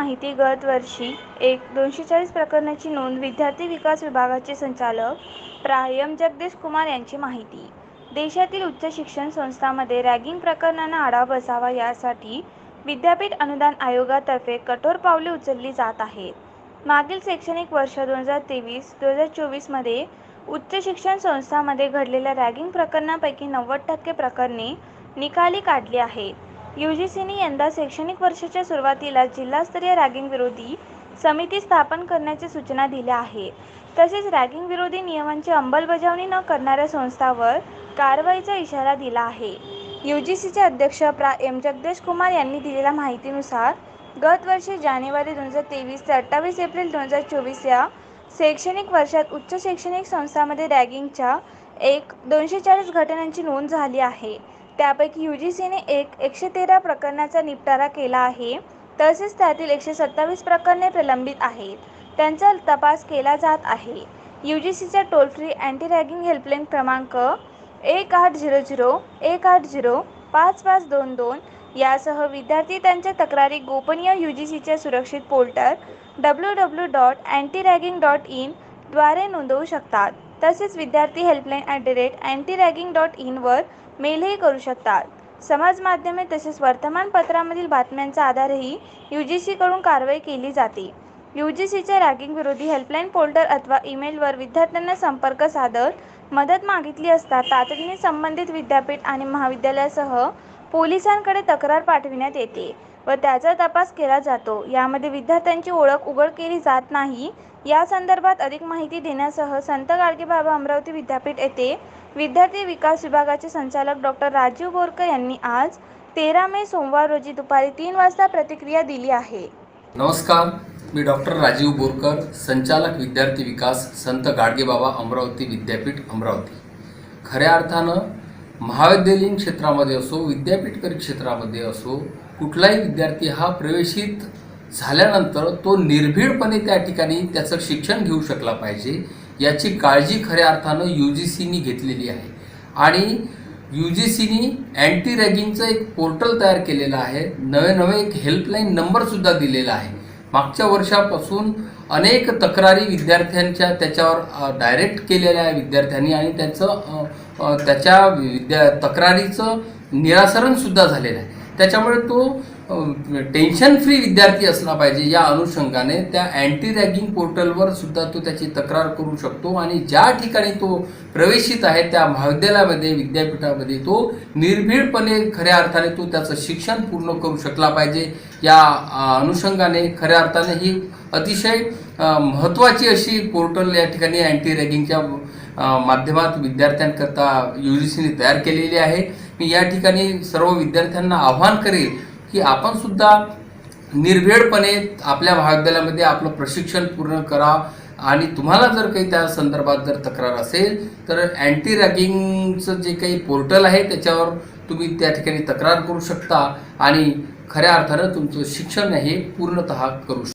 माहिती गत वर्षी एक दोनशे चाळीस प्रकरणाची नोंद विद्यार्थी विकास विभागाचे संचालक प्रायम जगदीश कुमार यांची माहिती. देशातील उच्च शिक्षण संस्थांमध्ये रॅगिंग प्रकरणांना आळा बसावा यासाठी विद्यापीठ अनुदान आयोगातर्फे कठोर पावले उचलली जात आहेत. मागील शैक्षणिक वर्ष दोन हजार तेवीस दोन हजार चोवीसमध्ये उच्च शिक्षण संस्थांमध्ये घडलेल्या रॅगिंग प्रकरणांपैकी नव्वद टक्के प्रकरणे निकाली काढली आहेत. यू जी सीने यंदा शैक्षणिक वर्षाच्या सुरुवातीला जिल्हास्तरीय रॅगिंग विरोधी समिती स्थापन करण्याची सूचना दिल्या आहे तसेच रॅगिंग विरोधी नियमांची अंमलबजावणी न करणाऱ्या संस्थांवर कारवाईचा इशारा दिला आहे. यू जी सीचे अध्यक्ष प्रा. एम. जगदेश कुमार यांनी दिलेल्या माहितीनुसार गत वर्षी जानेवारी दोन हजार तेवीस ते अठ्ठावीस एप्रिल दोन हजार चोवीस या शैक्षणिक वर्षात उच्च शैक्षणिक संस्थांमध्ये रॅगिंगच्या एक दोनशे चाळीस घटनांची नोंद झाली आहे. त्यापैकी यू जी सीने एक एकशे तेरा प्रकरणाचा निपटारा केला आहे. तसेच त्यातील एकशे सत्तावीस प्रकरणे प्रलंबित आहेत. त्यांचा तपास केला जात आहे. यू जी सीचा toll free anti ragging helpline क्रमांक एक आठ झिरो झिरो एक आठ झिरो पाच पाच दोन दोन यासह विद्यार्थी त्यांच्या तक्रारी गोपनीय यू जी सीच्या सुरक्षित portal W W dot anti ragging dot इनद्वारे नोंदवू शकतात. तसेच विद्यार्थी helpline at the rate anti ragging dot इनवर मेलही करू शकतात. समाज माध्यमे तसेच वर्तमानपत्रामधील बातम्यांचा आधारही यू जी सीकडून कारवाई केली जाते. यू जी सीच्या रॅगिंग विरोधी हेल्पलाईन पोर्टल अथवा ईमेलवर विद्यार्थ्यांना संपर्क साधत मदत मागितली असता तातडीने संबंधित विद्यापीठ आणि महाविद्यालयासह पोलिसांकडे तक्रार पाठविण्यात येते व त्याचा तपास केला जातो. यामध्ये विद्यार्थ्यांची ओळख उघड केली जात नाही. या संदर्भात अधिक माहिती देण्यासह संत गाडगेबाबा अमरावती विद्यापीठ येथे विद्यार्थी विकास विभागाचे संचालक डॉक्टर राजीव बोरकर यांनी आज तेरा मे सोमवार रोजी दुपारी तीन वाजता प्रतिक्रिया दिली आहे. नमस्कार. मी डॉक्टर राजीव बोरकर संचालक विद्यार्थी विकास संत गाडगेबाबा अमरावती विद्यापीठ अमरावती. खऱ्या अर्थानं महाविद्यालयीन क्षेत्रामध्ये असो विद्यापीठकर क्षेत्रामध्ये असो कुठलाही विद्यार्थी हा प्रवेशित झाल्यानंतर तो निर्भीडपणे त्या ठिकाणी त्याचं शिक्षण घेऊ शकला पाहिजे याची काळजी खऱ्या अर्थानं यू जी सीनी घेतलेली आहे. आणि यू जी सीनी अँटी रॅगिंगचं एक पोर्टल तयार केलेलं आहे नवे नवे एक हेल्पलाईन नंबरसुद्धा दिलेला आहे. मागच्या वर्षापासून अनेक तक्रारी विद्यार्थ्यांच्या त्याच्यावर डायरेक्ट केलेल्या आहे विद्यार्थ्यांनी आणि त्याचं त्याच्या विद्या तक्रारीचं निरासरणसुद्धा झालेलं आहे. त्याच्यामुळे तो टेन्शन फ्री विद्यार्थी असला पाहिजे या अनुषंगाने त्या अँटी रॅगिंग पोर्टलवर सुद्धा तो त्याची तक्रार करू शकतो आणि ज्या ठिकाणी तो प्रवेशित आहे त्या महाविद्यालयामध्ये विद्यापीठामध्ये तो निर्भीडपणे खऱ्या अर्थाने तो त्याचं शिक्षण पूर्ण करू शकला पाहिजे. या अनुषंगाने खऱ्या अर्थाने ही अतिशय महत्त्वाची अशी पोर्टल या ठिकाणी अँटी रॅगिंगच्या माध्यमात विद्यार्थ्यांकरता यू जी सीने तयार केलेली आहे. मी या ठिकाणी सर्व विद्यार्थ्यांना आव्हान करेल की आपण सुद्धा निर्भेडपणे आपल्या महाविद्यालयामध्ये आपलं प्रशिक्षण पूर्ण करा. आणि तुम्हाला जर काही त्या संदर्भात जर तक्रार असेल तर अँटी रॅगिंगचं जे काही पोर्टल आहे त्याच्यावर तुम्ही त्या ठिकाणी तक्रार करू शकता. आणि खऱ्या अर्थानं तुमचं शिक्षण हे पूर्णतः करू शकता.